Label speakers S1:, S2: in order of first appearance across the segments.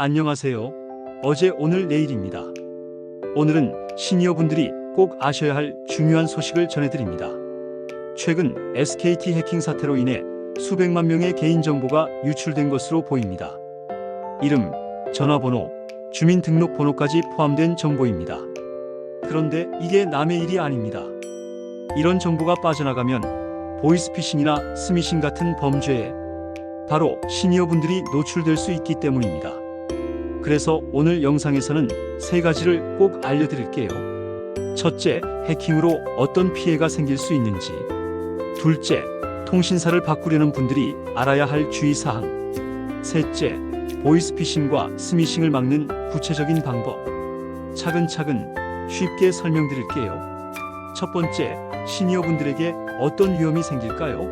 S1: 안녕하세요. 어제 오늘 내일입니다. 오늘은 시니어분들이 꼭 아셔야 할 중요한 소식을 전해드립니다. 최근 SKT 해킹 사태로 인해 수백만 명의 개인정보가 유출된 것으로 보입니다. 이름, 전화번호, 주민등록번호까지 포함된 정보입니다. 그런데 이게 남의 일이 아닙니다. 이런 정보가 빠져나가면 보이스피싱이나 스미싱 같은 범죄에 바로 시니어분들이 노출될 수 있기 때문입니다. 그래서 오늘 영상에서는 세 가지를 꼭 알려드릴게요. 첫째, 해킹으로 어떤 피해가 생길 수 있는지. 둘째, 통신사를 바꾸려는 분들이 알아야 할 주의사항. 셋째, 보이스피싱과 스미싱을 막는 구체적인 방법. 차근차근 쉽게 설명드릴게요. 첫 번째, 시니어분들에게 어떤 위험이 생길까요?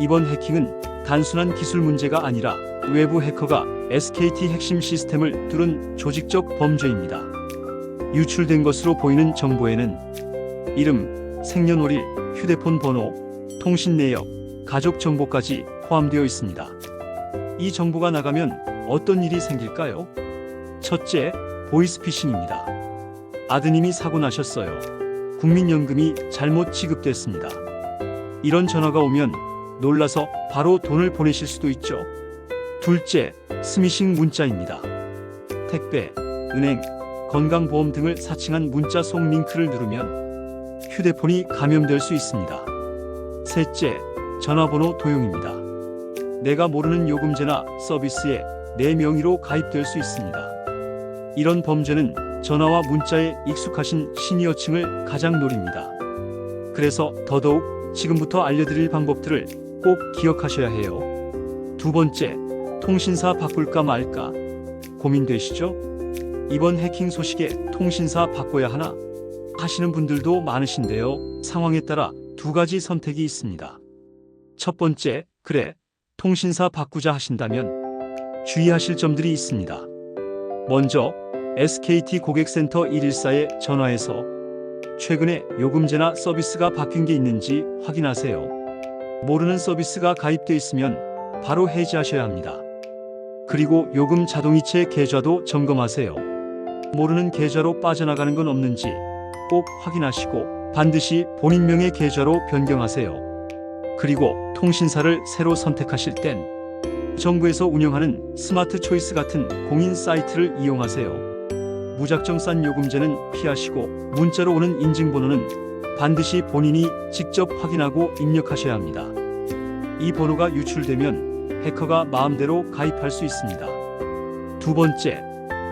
S1: 이번 해킹은 단순한 기술 문제가 아니라 외부 해커가 SKT 핵심 시스템을 뚫은 조직적 범죄입니다. 유출된 것으로 보이는 정보에는 이름, 생년월일, 휴대폰 번호, 통신 내역, 가족 정보까지 포함되어 있습니다. 이 정보가 나가면 어떤 일이 생길까요? 첫째, 보이스피싱입니다. 아드님이 사고 나셨어요. 국민연금이 잘못 지급됐습니다. 이런 전화가 오면 놀라서 바로 돈을 보내실 수도 있죠. 둘째, 스미싱 문자입니다. 택배, 은행, 건강보험 등을 사칭한 문자 속 링크를 누르면 휴대폰이 감염될 수 있습니다. 셋째, 전화번호 도용입니다. 내가 모르는 요금제나 서비스에 내 명의로 가입될 수 있습니다. 이런 범죄는 전화와 문자에 익숙하신 시니어층을 가장 노립니다. 그래서 더더욱 지금부터 알려드릴 방법들을 꼭 기억하셔야 해요. 두 번째, 통신사 바꿀까 말까 고민되시죠? 이번 해킹 소식에 통신사 바꿔야 하나 하시는 분들도 많으신데요. 상황에 따라 두 가지 선택이 있습니다. 첫 번째, 그래, 통신사 바꾸자 하신다면 주의하실 점들이 있습니다. 먼저, SKT 고객센터 114에 전화해서 최근에 요금제나 서비스가 바뀐 게 있는지 확인하세요. 모르는 서비스가 가입돼 있으면 바로 해지하셔야 합니다. 그리고 요금 자동이체 계좌도 점검하세요. 모르는 계좌로 빠져나가는 건 없는지 꼭 확인하시고 반드시 본인 명의 계좌로 변경하세요. 그리고 통신사를 새로 선택하실 땐 정부에서 운영하는 스마트 초이스 같은 공인 사이트를 이용하세요. 무작정 싼 요금제는 피하시고 문자로 오는 인증번호는 반드시 본인이 직접 확인하고 입력하셔야 합니다. 이 번호가 유출되면 해커가 마음대로 가입할 수 있습니다. 두 번째,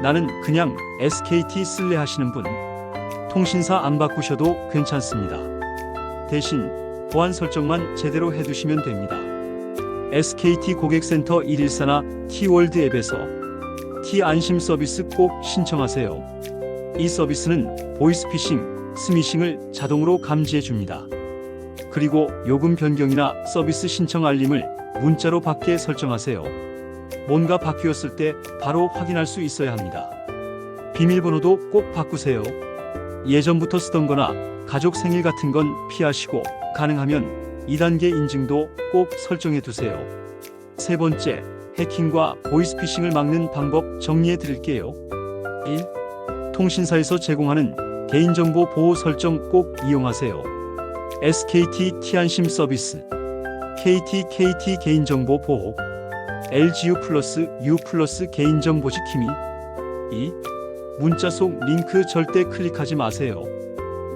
S1: 나는 그냥 SKT 쓸래 하시는 분. 통신사 안 바꾸셔도 괜찮습니다. 대신 보안 설정만 제대로 해두시면 됩니다. SKT 고객센터 114나 T월드 앱에서 T 안심 서비스 꼭 신청하세요. 이 서비스는 보이스피싱, 스미싱을 자동으로 감지해 줍니다. 그리고 요금 변경이나 서비스 신청 알림을 문자로 받게 설정하세요. 뭔가 바뀌었을 때 바로 확인할 수 있어야 합니다. 비밀번호도 꼭 바꾸세요. 예전부터 쓰던 거나 가족 생일 같은 건 피하시고 가능하면 2단계 인증도 꼭 설정해 두세요. 세 번째, 해킹과 보이스피싱을 막는 방법 정리해 드릴게요. 1. 통신사에서 제공하는 개인정보 보호 설정 꼭 이용하세요. SKT 티안심 서비스, KT KT 개인정보 보호, LGU 플러스 U 플러스 개인정보 지킴이. 2. 문자 속 링크 절대 클릭하지 마세요.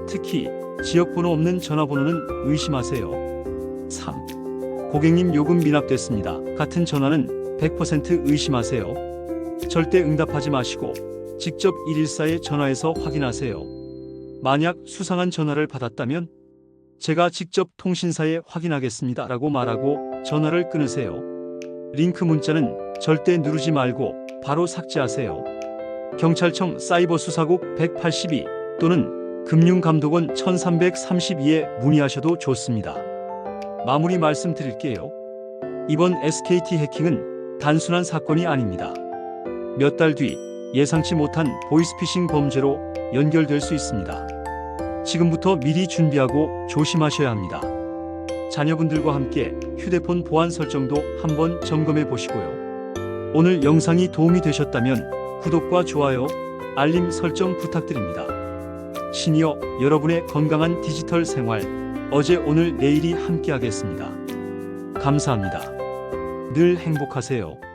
S1: 특히 지역번호 없는 전화번호는 의심하세요. 3. 고객님 요금 미납됐습니다. 같은 전화는 100% 의심하세요. 절대 응답하지 마시고 직접 114에 전화해서 확인하세요. 만약 수상한 전화를 받았다면 제가 직접 통신사에 확인하겠습니다 라고 말하고 전화를 끊으세요. 링크 문자는 절대 누르지 말고 바로 삭제하세요. 경찰청 사이버 수사국 182 또는 금융감독원 1332에 문의하셔도 좋습니다. 마무리 말씀드릴게요. 이번 SKT 해킹은 단순한 사건이 아닙니다. 몇 달 뒤 예상치 못한 보이스피싱 범죄로 연결될 수 있습니다. 지금부터 미리 준비하고 조심하셔야 합니다. 자녀분들과 함께 휴대폰 보안 설정도 한번 점검해 보시고요. 오늘 영상이 도움이 되셨다면 구독과 좋아요, 알림 설정 부탁드립니다. 시니어 여러분의 건강한 디지털 생활 어제 오늘 내일이 함께하겠습니다. 감사합니다. 늘 행복하세요.